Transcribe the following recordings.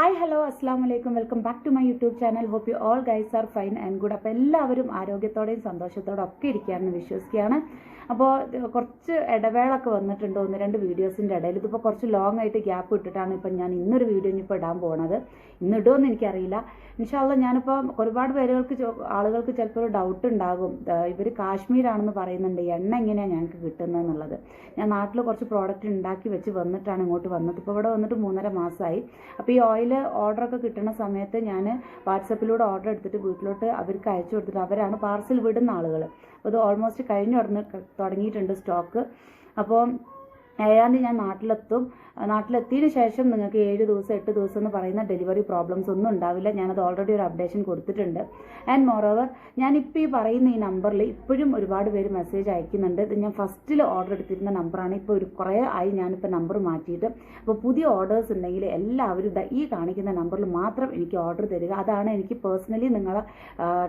Hi hello അസ്സാം വലൈക്കും welcome back to my YouTube channel hope you all guys are fine and good അപ്പോൾ എല്ലാവരും ആരോഗ്യത്തോടെയും സന്തോഷത്തോടെ ഒക്കെ ഇരിക്കുകയാണെന്ന് വിശ്വസിക്കുകയാണ്. അപ്പോൾ കുറച്ച് ഇടവേളൊക്കെ വന്നിട്ടുണ്ട്. ഒന്ന് രണ്ട് വീഡിയോസിന്റെ ഇടയിൽ. ഇതിപ്പോൾ കുറച്ച് ലോങ് ആയിട്ട് ഗ്യാപ്പ് ഇട്ടിട്ടാണ് ഇപ്പം ഞാൻ ഇന്നൊരു വീഡിയോ ഇനിയിപ്പോൾ ഇടാൻ പോണത്. ഇന്ന് ഇടുമെന്ന് എനിക്കറിയില്ല. ഇൻഷാല്ല ഞാനിപ്പോൾ ഒരുപാട് പേരുകൾക്ക് ആളുകൾക്ക് ചിലപ്പോൾ ഒരു ഡൗട്ട് ഉണ്ടാകും. ഇവർ കാശ്മീരാണെന്ന് പറയുന്നുണ്ട്. എണ്ണ എങ്ങനെയാണ് ഞങ്ങൾക്ക് കിട്ടുന്നതെന്നുള്ളത് ഞാൻ നാട്ടിൽ കുറച്ച് പ്രോഡക്റ്റ് ഉണ്ടാക്കി വെച്ച് വന്നിട്ടാണ് ഇങ്ങോട്ട് വന്നത്. ഇപ്പോൾ ഇവിടെ വന്നിട്ട് മൂന്നര മാസമായി അപ്പോൾ ഈ ഓയിൽ ഓർഡറൊക്കെ കിട്ടുന്ന സമയത്ത് ഞാൻ വാട്സപ്പിലൂടെ ഓർഡർ എടുത്തിട്ട് വീട്ടിലോട്ട് അവർക്ക് അയച്ചു കൊടുത്തിട്ട് അവരാണ് പാർസൽ വിടുന്ന ആളുകൾ അപ്പോൾ ഇത് ഓൾമോസ്റ്റ് കഴിഞ്ഞു തുടങ്ങിയിട്ടുണ്ട് സ്റ്റോക്ക്. അപ്പോൾ ഏഴാം തീയതി ഞാൻ നാട്ടിലെത്തും. നാട്ടിലെത്തിയതിന് ശേഷം നിങ്ങൾക്ക് ഏഴ് ദിവസം എട്ട് ദിവസം എന്ന് പറയുന്ന ഡെലിവറി പ്രോബ്ലംസ് ഒന്നും ഉണ്ടാവില്ല. ഞാനത് ഓൾറെഡി ഒരു അപ്ഡേഷൻ കൊടുത്തിട്ടുണ്ട്. ആൻഡ് മോറോവർ ഞാനിപ്പോൾ ഈ പറയുന്ന ഈ നമ്പറിൽ ഇപ്പോഴും ഒരുപാട് പേര് മെസ്സേജ് അയക്കുന്നുണ്ട്. ഇത് ഞാൻ ഫസ്റ്റിൽ ഓർഡർ എടുത്തിരുന്ന നമ്പറാണ് ഇപ്പോൾ ഒരു കുറേ ആയി ഞാനിപ്പോൾ നമ്പർ മാറ്റിയിട്ട്. അപ്പോൾ പുതിയ ഓർഡേഴ്സ് ഉണ്ടെങ്കിൽ എല്ലാവരും ഈ കാണിക്കുന്ന നമ്പറിൽ മാത്രം എനിക്ക് ഓർഡർ തരിക. അതാണ് എനിക്ക് പേഴ്സണലി നിങ്ങളെ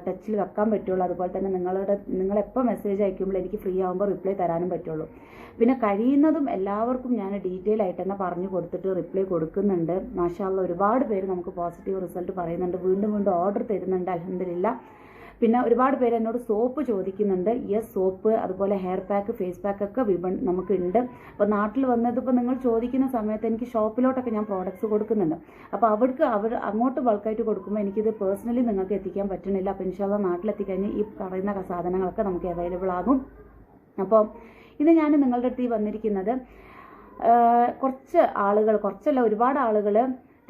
ടച്ചിൽ വെക്കാൻ പറ്റുള്ളൂ. അതുപോലെ തന്നെ നിങ്ങളുടെ നിങ്ങളെപ്പോൾ മെസ്സേജ് അയക്കുമ്പോൾ എനിക്ക് ഫ്രീ ആകുമ്പോൾ റിപ്ലൈ തരാനും പറ്റുള്ളൂ. പിന്നെ കഴിയുന്നതും എല്ലാവർക്കും ഞാൻ ഡീറ്റെയിൽ ആയിട്ട് തന്നെ പറഞ്ഞു കൊടുത്തിട്ട് റിപ്ലൈ കൊടുക്കുന്നുണ്ട്. മാഷാല്ല ഒരുപാട് പേര് നമുക്ക് പോസിറ്റീവ് റിസൾട്ട് പറയുന്നുണ്ട്. വീണ്ടും വീണ്ടും ഓർഡർ തരുന്നുണ്ട്. അലഹമില്ല പിന്നെ ഒരുപാട് പേര് എന്നോട് സോപ്പ് ചോദിക്കുന്നുണ്ട്. യെസ് സോപ്പ് അതുപോലെ ഹെയർ പാക്ക് ഫേസ് പാക്ക് ഒക്കെ വിപണി നമുക്കുണ്ട്. അപ്പോൾ നാട്ടിൽ വന്നതിപ്പോൾ നിങ്ങൾ ചോദിക്കുന്ന സമയത്ത് എനിക്ക് ഷോപ്പിലോട്ടൊക്കെ ഞാൻ പ്രോഡക്റ്റ്സ് കൊടുക്കുന്നുണ്ട്. അപ്പോൾ അവർക്ക് അവർ അങ്ങോട്ട് ബൾക്കായിട്ട് കൊടുക്കുമ്പോൾ എനിക്കിത് പേഴ്സണലി നിങ്ങൾക്ക് എത്തിക്കാൻ പറ്റണില്ല. അപ്പോൾ ഇൻഷാല്ല നാട്ടിലെത്തിക്കഴിഞ്ഞ് ഈ പറയുന്ന സാധനങ്ങളൊക്കെ നമുക്ക് അവൈലബിൾ ആകും. അപ്പോൾ ഇത് ഞാൻ നിങ്ങളുടെ അടുത്ത് വന്നിരിക്കുന്നത് കുറച്ച് ആളുകൾ കുറച്ചല്ല ഒരുപാട് ആളുകൾ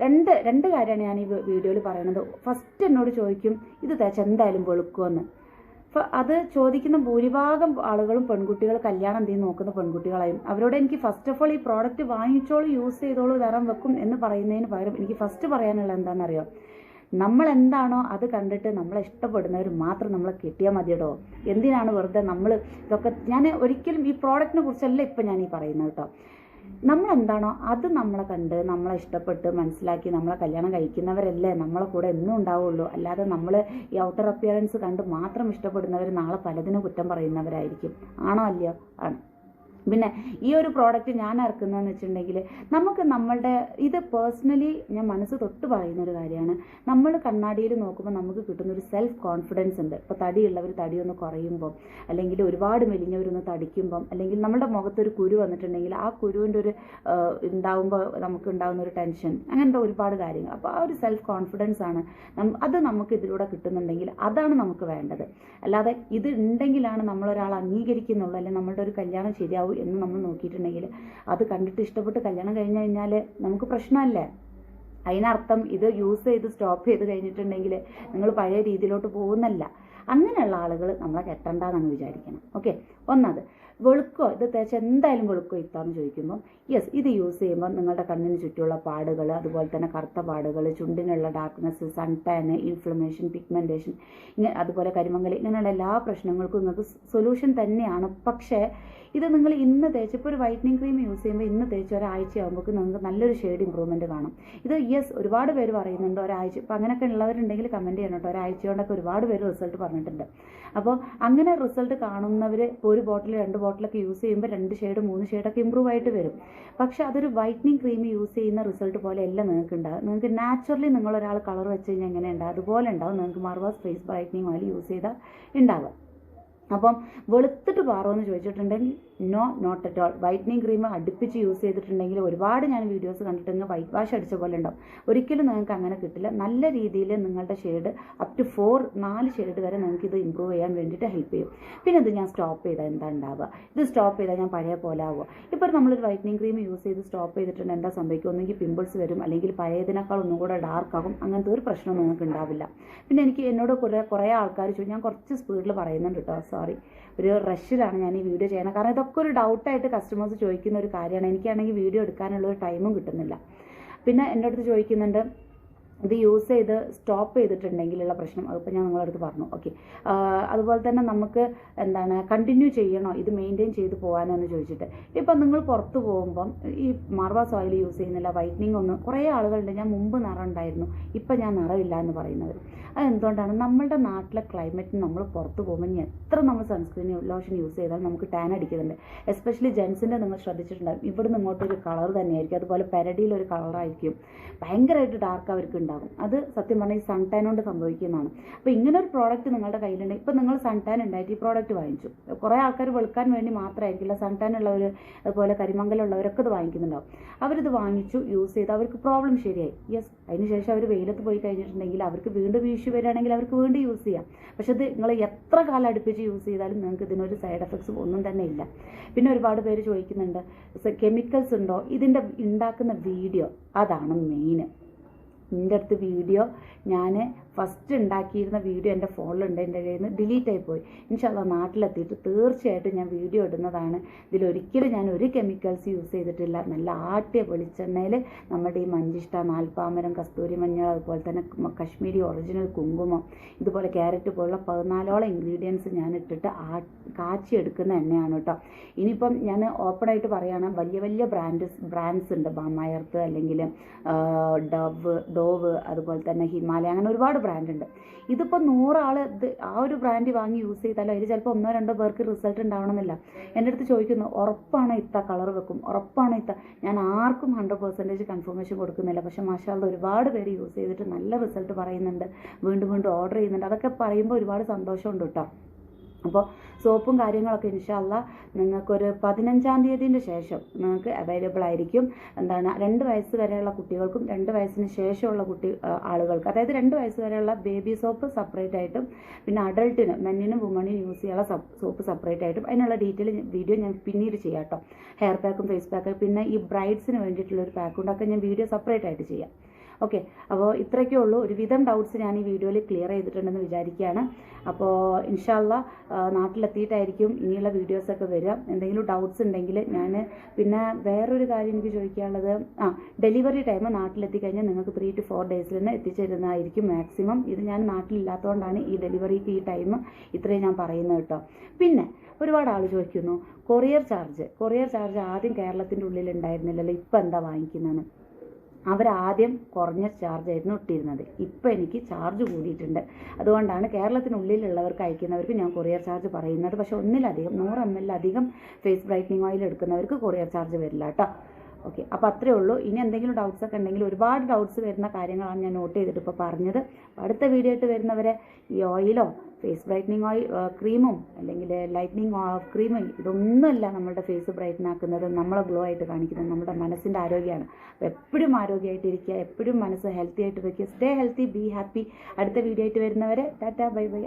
രണ്ട് രണ്ട് കാര്യമാണ് ഞാൻ ഈ വീഡിയോയിൽ പറയുന്നത് ഫസ്റ്റ് എന്നോട് ചോദിക്കും ഇത് തേച്ച് എന്തായാലും വെളുക്കുമെന്ന്? അപ്പോൾ അത് ചോദിക്കുന്ന ഭൂരിഭാഗം ആളുകളും പെൺകുട്ടികൾ കല്യാണം എന്തെങ്കിലും നോക്കുന്ന പെൺകുട്ടികളായും. അവരോട് എനിക്ക് ഫസ്റ്റ് ഓഫ് ഓൾ ഈ പ്രോഡക്റ്റ് വാങ്ങിച്ചോളൂ യൂസ് ചെയ്തോളൂ തരാൻ വെക്കും എന്ന് പറയുന്നതിന് പകരം എനിക്ക് ഫസ്റ്റ് പറയാനുള്ള എന്താണെന്നറിയോ? നമ്മൾ എന്താണോ അത് കണ്ടിട്ട് നമ്മളെ ഇഷ്ടപ്പെടുന്നവർ മാത്രം നമ്മളെ കിട്ടിയാൽ മതിയടോ. എന്തിനാണ് വെറുതെ നമ്മൾ ഇതൊക്കെ ഞാൻ ഒരിക്കലും ഈ പ്രോഡക്റ്റിനെ കുറിച്ചല്ല ഇപ്പം ഞാൻ ഈ പറയുന്നത് കേട്ടോ. നമ്മൾ എന്താണോ അത് നമ്മളെ കണ്ട് നമ്മളെ ഇഷ്ടപ്പെട്ട് മനസ്സിലാക്കി നമ്മളെ കല്യാണം കഴിക്കുന്നവരല്ലേ നമ്മളെ കൂടെ എന്നും ഉണ്ടാവുള്ളൂ. അല്ലാതെ നമ്മൾ ഈ ഔട്ടർ അപ്പിയറൻസ് കണ്ട് മാത്രം ഇഷ്ടപ്പെടുന്നവർ നാളെ പലതിനും കുറ്റം പറയുന്നവരായിരിക്കും. ആണോ അല്ലയോ? ആണ്. പിന്നെ ഈ ഒരു പ്രോഡക്റ്റ് ഞാൻ ഇറക്കുന്നതെന്ന് വെച്ചിട്ടുണ്ടെങ്കിൽ നമുക്ക് നമ്മളുടെ ഇത് പേഴ്സണലി ഞാൻ മനസ്സ് തൊട്ട് പറയുന്ന ഒരു കാര്യമാണ്. നമ്മൾ കണ്ണാടിയിൽ നോക്കുമ്പോൾ നമുക്ക് കിട്ടുന്ന ഒരു സെൽഫ് കോൺഫിഡൻസ് ഉണ്ട്. ഇപ്പോൾ തടിയുള്ളവർ തടി ഒന്ന് കുറയുമ്പോൾ അല്ലെങ്കിൽ ഒരുപാട് മെലിഞ്ഞവരൊന്ന് തടിക്കുമ്പം അല്ലെങ്കിൽ നമ്മുടെ മുഖത്തൊരു കുരു വന്നിട്ടുണ്ടെങ്കിൽ ആ കുരുവിന്റെ ഒരു ഉണ്ടാവുമ്പോൾ നമുക്ക് ഉണ്ടാകുന്ന ഒരു ടെൻഷൻ അങ്ങനത്തെ ഒരുപാട് കാര്യങ്ങൾ. അപ്പോൾ ആ ഒരു സെൽഫ് കോൺഫിഡൻസ് ആണ് അത് നമുക്ക് ഇതിലൂടെ കിട്ടുന്നുണ്ടെങ്കിൽ അതാണ് നമുക്ക് വേണ്ടത്. അല്ലാതെ ഇത് ഉണ്ടെങ്കിലാണ് നമ്മളൊരാൾ അംഗീകരിക്കുന്നുള്ളൂ അല്ലെങ്കിൽ നമ്മളുടെ ഒരു കല്യാണം ശരിയാവും എന്ന് നമ്മൾ നോക്കിയിട്ടുണ്ടെങ്കിൽ അത് കണ്ടിട്ട് ഇഷ്ടപ്പെട്ട് കല്യാണം കഴിഞ്ഞ് കഴിഞ്ഞാൽ നമുക്ക് പ്രശ്നമല്ലേ? അതിനർത്ഥം ഇത് യൂസ് ചെയ്ത് സ്റ്റോപ്പ് ചെയ്ത് കഴിഞ്ഞിട്ടുണ്ടെങ്കിൽ നിങ്ങൾ പഴയ രീതിയിലോട്ട് പോകുന്നല്ല. അങ്ങനെയുള്ള ആളുകൾ നമ്മളെ കെട്ടണ്ടെന്ന് വിചാരിക്കണം ഓക്കെ ഒന്നത് വെളുക്കോ? ഇത് തേച്ച് എന്തായാലും വെളുക്കോ ഇത്താന്ന് ചോദിക്കുമ്പോൾ യെസ് ഇത് യൂസ് ചെയ്യുമ്പോൾ നിങ്ങളുടെ കണ്ണിന് ചുറ്റുമുള്ള പാടുകൾ അതുപോലെ തന്നെ കറുത്ത പാടുകൾ ചുണ്ടിനുള്ള darkness sun tan inflammation pigmentation ഇങ്ങനെ അതുപോലെ കരിമങ്ങൽ ഇങ്ങനെയുള്ള എല്ലാ പ്രശ്നങ്ങൾക്കും നിങ്ങൾക്ക് സൊല്യൂഷൻ തന്നെയാണ്. പക്ഷേ ഇത് നിങ്ങൾ ഇന്ന് തേച്ച് ഇപ്പോൾ ഒരു വൈറ്റനിങ് ക്രീം യൂസ് ചെയ്യുമ്പോൾ ഇന്ന് തേച്ച് ഒരാഴ്ച ആകുമ്പോൾ നിങ്ങൾക്ക് നല്ലൊരു ഷെയ്ഡ് ഇമ്പ്രൂവ്മെന്റ് കാണും. ഇത് യെസ് ഒരുപാട് പേര് പറയുന്നുണ്ട് ഒരാഴ്ച ഇപ്പോൾ അങ്ങനെയൊക്കെ ഉള്ളവരുണ്ടെങ്കിൽ കമന്റ് ചെയ്യണം കേട്ടോ. ഒരാഴ്ച കൊണ്ടൊക്കെ ഒരുപാട് പേര് റിസൾട്ട് പറഞ്ഞിട്ടുണ്ട്. അപ്പോൾ അങ്ങനെ റിസൾട്ട് കാണുന്നവർ ഒരു ബോട്ടിൽ രണ്ട് ബോട്ടിലൊക്കെ യൂസ് ചെയ്യുമ്പോൾ രണ്ട് ഷെയ്ഡ് മൂന്ന് ഷെയ്ഡൊക്കെ ഇമ്പ്രൂവ് ആയിട്ട് വരും. പക്ഷേ അതൊരു വൈറ്റനിങ് ക്രീം യൂസ് ചെയ്യുന്ന റിസൾട്ട് പോലെ അല്ല നിങ്ങൾക്ക് ഉണ്ടാകും നിങ്ങൾക്ക് നാച്ചുറലി നിങ്ങൾ ഒരാൾ കളർ വെച്ച് കഴിഞ്ഞാൽ എങ്ങനെ ഉണ്ടാവും അതുപോലെ ഉണ്ടാവും. നിങ്ങൾക്ക് മർവാസ് ഫേസ് ബ്രൈറ്റനിങ് ഓയിൽ യൂസ് ചെയ്താൽ ഉണ്ടാവുക. അപ്പം വെളുത്തിട്ട് പാറുമെന്ന് ചോദിച്ചിട്ടുണ്ടെങ്കിൽ no not at all whitening cream അടുപ്പിച്ച് യൂസ് ചെയ്തിട്ടുണ്ടെങ്കിൽ ഒരുപാട് ഞാൻ വീഡിയോസ് കണ്ടിട്ടുണ്ട് വൈറ്റ് വാഷ് അടിച്ച പോലെ ഉണ്ടാവും. ഒരിക്കലും നിങ്ങൾക്ക് അങ്ങനെ കിട്ടില്ല. നല്ല രീതിയിൽ നിങ്ങളുടെ ഷെയ്ഡ് അപ് ടു ഫോർ നാല് ഷെയ്ഡ് വരെ നിങ്ങൾക്ക് ഇത് ഇമ്പ്രൂവ് ചെയ്യാൻ വേണ്ടിയിട്ട് ഹെൽപ്പ് ചെയ്യും. പിന്നെ ഇത് ഞാൻ സ്റ്റോപ്പ് ചെയ്താൽ എന്താ ഉണ്ടാവുക? ഇത് സ്റ്റോപ്പ് ചെയ്താൽ ഞാൻ പഴയ പോലെ ആവുക. ഇപ്പോൾ നമ്മളൊരു വൈറ്റനിങ് ക്രീം യൂസ് ചെയ്ത് സ്റ്റോപ്പ് ചെയ്തിട്ടുണ്ട് എന്താ സംഭവിക്കും ഒന്നെങ്കിൽ പിമ്പിൾസ് വരും അല്ലെങ്കിൽ പഴയതിനേക്കാൾ ഒന്നും കൂടെ ഡാർക്ക് ആകും. അങ്ങനത്തെ ഒരു പ്രശ്നം നിങ്ങൾക്ക് ഉണ്ടാവില്ല. പിന്നെ എനിക്ക് എന്നോട് കുറേ കുറേ ആൾക്കാർ ചോദിച്ചു. ഞാൻ കുറച്ച് സ്പീഡിൽ പറയുന്നുണ്ട് കേട്ടോ സോറി ഒരു റഷിലാണ് ഞാൻ ഈ വീഡിയോ ചെയ്യണം കാരണം ഇതൊക്കെ ഒരു ഡൗട്ടായിട്ട് കസ്റ്റമേഴ്സ് ചോദിക്കുന്ന ഒരു കാര്യമാണ്. എനിക്കാണെങ്കിൽ വീഡിയോ എടുക്കാനുള്ള ഒരു ടൈമും കിട്ടുന്നില്ല. പിന്നെ എന്റെ അടുത്ത് ചോദിക്കുന്നുണ്ട് ഇത് യൂസ് ചെയ്ത് സ്റ്റോപ്പ് ചെയ്തിട്ടുണ്ടെങ്കിലുള്ള പ്രശ്നം. അതിപ്പോൾ ഞാൻ നിങ്ങളടുത്ത് പറഞ്ഞു. ഓക്കെ അതുപോലെ തന്നെ നമുക്ക് എന്താണ് കണ്ടിന്യൂ ചെയ്യണോ? ഇത് മെയിന്റെയിൻ ചെയ്ത് പോകാനോ എന്ന് ചോദിച്ചിട്ട്. ഇപ്പം നിങ്ങൾ പുറത്ത് പോകുമ്പം ഈ മാർവാസ് ഓയിൽ യൂസ് ചെയ്യുന്നില്ല വൈറ്റനിങ് ഒന്നും കുറേ ആളുകളുണ്ട്. ഞാൻ മുമ്പ് നിറം ഉണ്ടായിരുന്നു ഇപ്പം ഞാൻ നിറമില്ല എന്ന് പറയുന്നവർ അതെന്തുകൊണ്ടാണ് നമ്മളുടെ നാട്ടിലെ ക്ലൈമറ്റിന് നമ്മൾ പുറത്ത് പോകുമ്പോൾ എത്ര നമ്മൾ സൺസ്ക്രീൻ ലോഷൻ യൂസ് ചെയ്താലും നമുക്ക് ടാൻ അടിക്കുന്നുണ്ട്. എസ്പെഷ്യലി ജെൻസിന്റെ നിങ്ങൾ ശ്രദ്ധിച്ചിട്ടുണ്ടാകും ഇവിടുന്ന് ഇങ്ങോട്ടൊരു കളർ തന്നെയായിരിക്കും. അതുപോലെ പെരടിയിലൊരു കളറായിരിക്കും ഭയങ്കരമായിട്ട് ഡാർക്ക് അവർക്ക് ഉണ്ടാകും. അത് സത്യം പറഞ്ഞാൽ ഈ സൺ ടാൻ കൊണ്ട് സംഭവിക്കുന്നതാണ്. അപ്പോൾ ഇങ്ങനെ ഒരു പ്രോഡക്റ്റ് നിങ്ങളുടെ കയ്യിലുണ്ട്. ഇപ്പം നിങ്ങൾ സൺ ടാൻ ഉണ്ടായിട്ട് ഈ പ്രോഡക്റ്റ് വാങ്ങിച്ചു. കുറേ ആൾക്കാർ വെളുക്കാൻ വേണ്ടി മാത്രമായിരിക്കില്ല സൺ ടാൻ ഉള്ളവർ അതുപോലെ കരിമംഗലമുള്ളവരൊക്കെ ഇത് വാങ്ങിക്കുന്നുണ്ടാവും. അവരിത് വാങ്ങിച്ചു യൂസ് ചെയ്ത്. അവർക്ക് പ്രോബ്ലം ശരിയായി. യെസ് അതിനുശേഷം അവർ വെയിലത്ത് പോയി കഴിഞ്ഞിട്ടുണ്ടെങ്കിൽ അവർക്ക് വീണ്ടും വീശു വരികയാണെങ്കിൽ അവർക്ക് വീണ്ടും യൂസ് ചെയ്യാം. പക്ഷേ ഇത് നിങ്ങൾ എത്ര കാലം അടുപ്പിച്ച് യൂസ് ചെയ്താലും നിങ്ങൾക്ക് ഇതിനൊരു സൈഡ് എഫക്ട്സ് ഒന്നും തന്നെ ഇല്ല. പിന്നെ ഒരുപാട് പേര് ചോദിക്കുന്നുണ്ട് കെമിക്കൽസ് ഉണ്ടോ? ഇതിന്റെ ഉണ്ടാക്കുന്ന വീഡിയോ അതാണ് മെയിൻ എന്റെ അടുത്ത് വീഡിയോ ഞാൻ ഫസ്റ്റ് ഉണ്ടാക്കിയിരുന്ന വീഡിയോ എന്റെ ഫോണിലുണ്ട് എന്റെ കയ്യിൽ നിന്ന് ഡിലീറ്റ് ആയി പോയി ഇൻഷാല്ല നാട്ടിലെത്തിയിട്ട് തീർച്ചയായിട്ടും ഞാൻ വീഡിയോ ഇടുന്നതാണ്. ഇതിലൊരിക്കലും ഞാൻ ഒരു കെമിക്കൽസ് യൂസ് ചെയ്തിട്ടില്ല. നല്ല ആട്ടിയ വെളിച്ചെണ്ണയിൽ നമ്മുടെ ഈ മഞ്ചിഷ്ട നാൽപ്പാമരം കസ്തൂരി മഞ്ഞൾ അതുപോലെ തന്നെ കശ്മീരി ഒറിജിനൽ കുങ്കുമം ഇതുപോലെ ക്യാരറ്റ് പോലുള്ള പതിനാലോളം ഇൻഗ്രീഡിയൻസ് ഞാൻ ഇട്ടിട്ട് ആ കാച്ചി എടുക്കുന്ന എണ്ണയാണ് കേട്ടോ. ഇനിയിപ്പം ഞാൻ ഓപ്പണായിട്ട് പറയുകയാണ് വലിയ വലിയ ബ്രാൻഡ്സ് ബ്രാൻഡ്സ് ഉണ്ട്. ബാമായർത്ത് അല്ലെങ്കിൽ ഡവ് ഡോവ് അതുപോലെ തന്നെ ഹിമാലയ അങ്ങനെ ഒരുപാട് ബ്രാൻഡ് ഉണ്ട്. ഇതിപ്പോൾ നൂറാൾ ഇത് ആ ഒരു ബ്രാൻഡ് വാങ്ങി യൂസ് ചെയ്താലോ അതിൽ ചിലപ്പോൾ ഒന്നോ രണ്ടോ പേർക്ക് റിസൾട്ട് ഉണ്ടാവണമെന്നില്ല. എന്റെ അടുത്ത് ചോദിക്കുന്നു ഉറപ്പാണ് ഇത്ത കളർ വെക്കും? ഉറപ്പാണ് ഇത്ത? ഞാൻ ആർക്കും ഹൺഡ്രഡ് പെർസെന്റേജ് കൺഫർമേഷൻ കൊടുക്കുന്നില്ല. പക്ഷേ മാഷാല്ല ഒരുപാട് പേര് യൂസ് ചെയ്തിട്ട് നല്ല റിസൾട്ട് പറയുന്നുണ്ട്. വീണ്ടും വീണ്ടും ഓർഡർ ചെയ്യുന്നുണ്ട്. അതൊക്കെ പറയുമ്പോൾ ഒരുപാട് സന്തോഷമുണ്ട് കേട്ടോ. അപ്പോൾ സോപ്പും കാര്യങ്ങളൊക്കെ ഇൻഷാല്ല നിങ്ങൾക്കൊരു പതിനഞ്ചാം തീയതിന്റെ ശേഷം നിങ്ങൾക്ക് അവൈലബിൾ ആയിരിക്കും. എന്താണ്? രണ്ട് വയസ്സ് വരെയുള്ള കുട്ടികൾക്കും രണ്ട് വയസ്സിന് ശേഷമുള്ള കുട്ടി ആളുകൾക്ക്. അതായത് രണ്ട് വയസ്സ് വരെയുള്ള ബേബി സോപ്പ് സെപ്പറേറ്റ് ആയിട്ടും പിന്നെ അഡൾട്ടിന് മെന്നിനും വുമണിനും യൂസ് ചെയ്യാനുള്ള സോപ്പ് സെപ്പറേറ്റ് ആയിട്ടും. അതിനുള്ള ഡീറ്റെയിൽ വീഡിയോ ഞാൻ പിന്നീട് ചെയ്യാം കേട്ടോ ഹെയർ പാക്കും ഫേസ് പാക്കും പിന്നെ ഈ ബ്രൈഡ്സിന് വേണ്ടിയിട്ടുള്ള ഒരു പാക്കും ഉണ്ടാക്കാൻ ഞാൻ വീഡിയോ സെപ്പറേറ്റ് ആയിട്ട് ചെയ്യാം. ഓക്കെ. അപ്പോൾ ഇത്രയൊക്കെ ഉള്ളൂ. ഒരുവിധം ഡൗട്ട്സ് ഞാൻ ഈ വീഡിയോയിൽ ക്ലിയർ ചെയ്തിട്ടുണ്ടെന്ന് വിചാരിക്കുകയാണ്. അപ്പോൾ ഇൻഷാല്ല നാട്ടിലെത്തിയിട്ടായിരിക്കും ഇനിയുള്ള വീഡിയോസൊക്കെ വരിക. എന്തെങ്കിലും ഡൗട്ട്സ് ഉണ്ടെങ്കിൽ ഞാൻ പിന്നെ വേറൊരു കാര്യം എനിക്ക് ചോദിക്കാനുള്ളത് ആ ഡെലിവറി ടൈം നാട്ടിലെത്തി കഴിഞ്ഞാൽ നിങ്ങൾക്ക് ത്രീ ടു ഫോർ ഡേയ്സിൽ തന്നെ എത്തിച്ചേരുന്നതായിരിക്കും മാക്സിമം ഇത് ഞാൻ നാട്ടിലില്ലാത്തതുകൊണ്ടാണ് ഈ ഡെലിവറിക്ക് ഈ ടൈം ഇത്രയും ഞാൻ പറയുന്നത് കേട്ടോ. പിന്നെ ഒരുപാട് ആൾ ചോദിക്കുന്നു കൊറിയർ ചാർജ് കൊറിയർ ചാർജ് ആദ്യം കേരളത്തിന്റെ ഉള്ളിൽ ഉണ്ടായിരുന്നില്ലല്ലോ. ഇപ്പം എന്താ വാങ്ങിക്കുന്നതെന്ന്? അവരാദ്യം കുറഞ്ഞ ചാർജ് ആയിരുന്നു ഇട്ടിരുന്നത്. ഇപ്പോൾ എനിക്ക് ചാർജ് കൂടിയിട്ടുണ്ട്. അതുകൊണ്ടാണ് കേരളത്തിനുള്ളിലുള്ളവർക്ക് അയക്കുന്നവർക്ക് ഞാൻ കൊറിയർ ചാർജ് പറയുന്നത്. പക്ഷേ ഒന്നിലധികം നൂറ് എം എൽ അധികം ഫേസ് ബ്രൈറ്റനിങ് ഓയിൽ എടുക്കുന്നവർക്ക് കൊറിയർ ചാർജ് വരില്ല കേട്ടോ ഓക്കെ അപ്പോൾ അത്രേ ഉള്ളൂ. ഇനി എന്തെങ്കിലും ഡൗട്ട്സ് ഒക്കെ ഉണ്ടെങ്കിൽ ഒരുപാട് ഡൗട്ട്സ് വരുന്ന കാര്യങ്ങളാണ് ഞാൻ നോട്ട് ചെയ്തിട്ട് ഇപ്പോൾ പറഞ്ഞത്. അടുത്ത വീഡിയോ ആയിട്ട് വരുന്നവരെ ഈ ഓയിലോ ഫേസ് ബ്രൈറ്റനിങ് ഓയിൽ ക്രീമും അല്ലെങ്കിൽ ലൈറ്റനിങ് ക്രീമും ഇതൊന്നുമല്ല നമ്മുടെ ഫേസ് ബ്രൈറ്റൻ ആക്കുന്നത്. നമ്മളെ ഗ്ലോ ആയിട്ട് കാണിക്കുന്നത് നമ്മുടെ മനസ്സിന്റെ ആരോഗ്യമാണ്. അപ്പോൾ എപ്പോഴും ആരോഗ്യമായിട്ടിരിക്കുക എപ്പോഴും മനസ്സ് ഹെൽത്തി ആയിട്ട് വയ്ക്കുക സ്റ്റേ ഹെൽത്തി ബി ഹാപ്പി അടുത്ത വീഡിയോ ആയിട്ട് വരുന്നവരെ ടാറ്റാ ബൈ ബൈ.